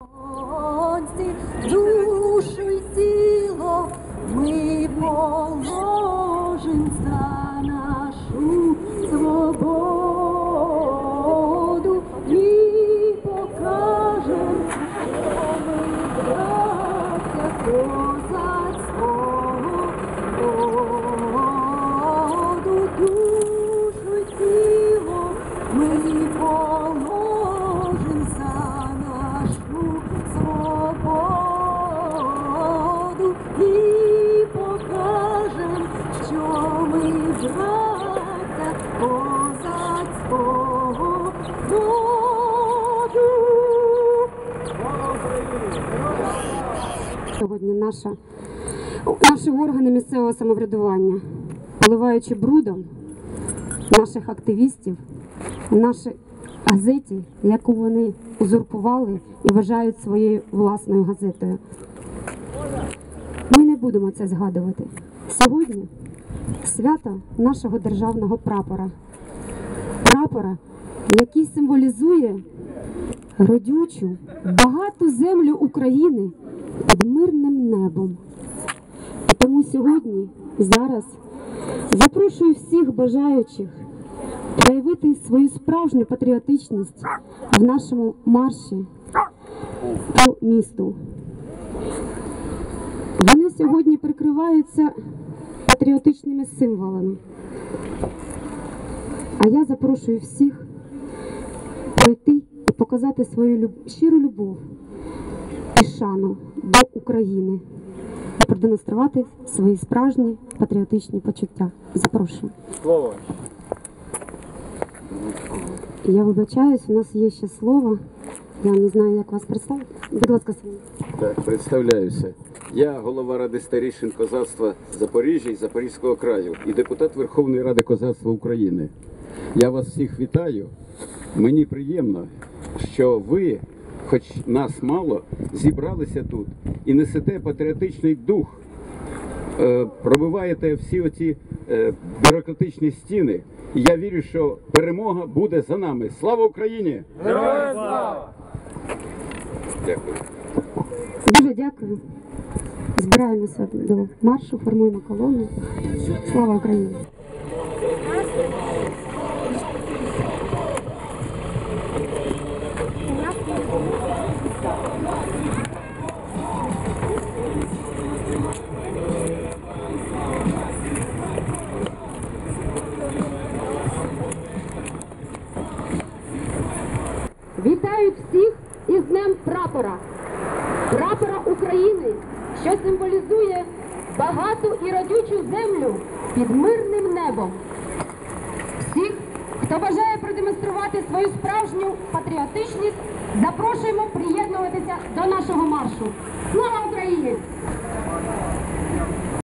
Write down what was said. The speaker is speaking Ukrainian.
Consti, браття козацького. Сьогодні наша, наші органи місцевого самоврядування, поливаючи брудом наших активістів, наші газеті, яку вони узурпували і вважають своєю власною газетою. Ми не будемо це згадувати. Сьогодні свято нашого державного прапора. Прапора, який символізує родючу, багату землю України під мирним небом. І тому сьогодні, зараз, запрошую всіх бажаючих проявити свою справжню патріотичність в нашому марші по місту. Вони сьогодні прикриваються патріотичними символами. А я запрошую всіх пройти і показати свою люб- щиру любов і шану до України і продемонструвати свої справжні патріотичні почуття. Запрошую. Слово. Я вибачаюсь, у нас є ще слово. Я не знаю, як вас представити. Будь ласка, Сергій. Так, представляюся. Я голова Ради старішин козацтва Запоріжжя і Запорізького краю і депутат Верховної Ради козацтва України. Я вас всіх вітаю. Мені приємно, що ви, хоч нас мало, зібралися тут і несете патріотичний дух, е, пробиваєте всі оці е, бюрократичні стіни. І я вірю, що перемога буде за нами. Слава Україні! Героям слава! Дякую. Дуже дякую. Збираємося до маршу, формуємо колону. Слава Україні! Вітаю всіх із Днем прапора, прапора України, що символізує багату і родючу землю під мирним небом. Всіх, хто бажає продемонструвати свою справжню патріотичність, запрошуємо приєднуватися до нашого маршу. Слава Україні!